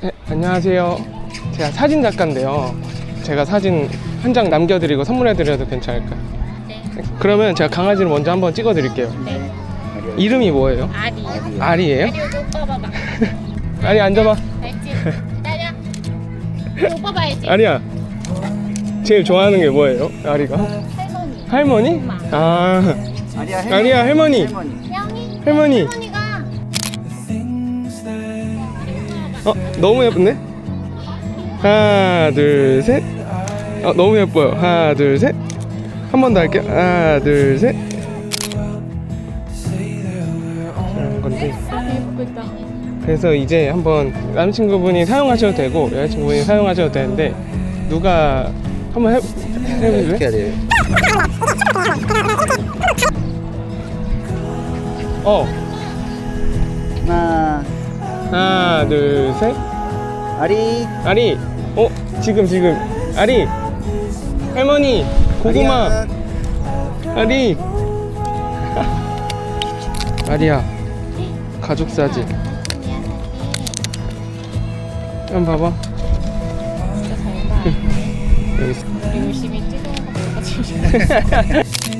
네, 안녕하세요. 제가 사진 작가인데요. 제가 사진 한 장 남겨드리고 선물해드려도 괜찮을까요? 네. 그러면 제가 강아지를 먼저 한번 찍어드릴게요. 네. 이름이 뭐예요? 아리. 아리예요? 아리 여기 오빠 봐봐. 아리 앉아봐. 알지? 기다려. 오빠 봐야지. 아리야. 제일 좋아하는 게 뭐예요? 아리가? 할머니. 할머니? 엄마. 아, 아리야 아리야 할머니. 할머니? 할머니. 할머니가 어, 너무 예쁜데? 하나, 둘, 셋. 어, 너무 예뻐요. 하나, 둘, 셋. 한 번 더 할게요. 하나, 둘, 셋. 그런 건데. 그래서 이제 한번 남자친구분이 사용하셔도 되고 여자친구분이 사용하셔도 되는데 누가 한번 해, 해볼래? 해야 돼요? 어, 하나 하나, 둘, 셋. 아리 아리, 어, 지금 지금 아리, 할머니, 고구마, 아리, 아리야, 가족 사진. 한번 봐봐. 진짜 잘 봐. 여기 열심히 찍어서 찍어.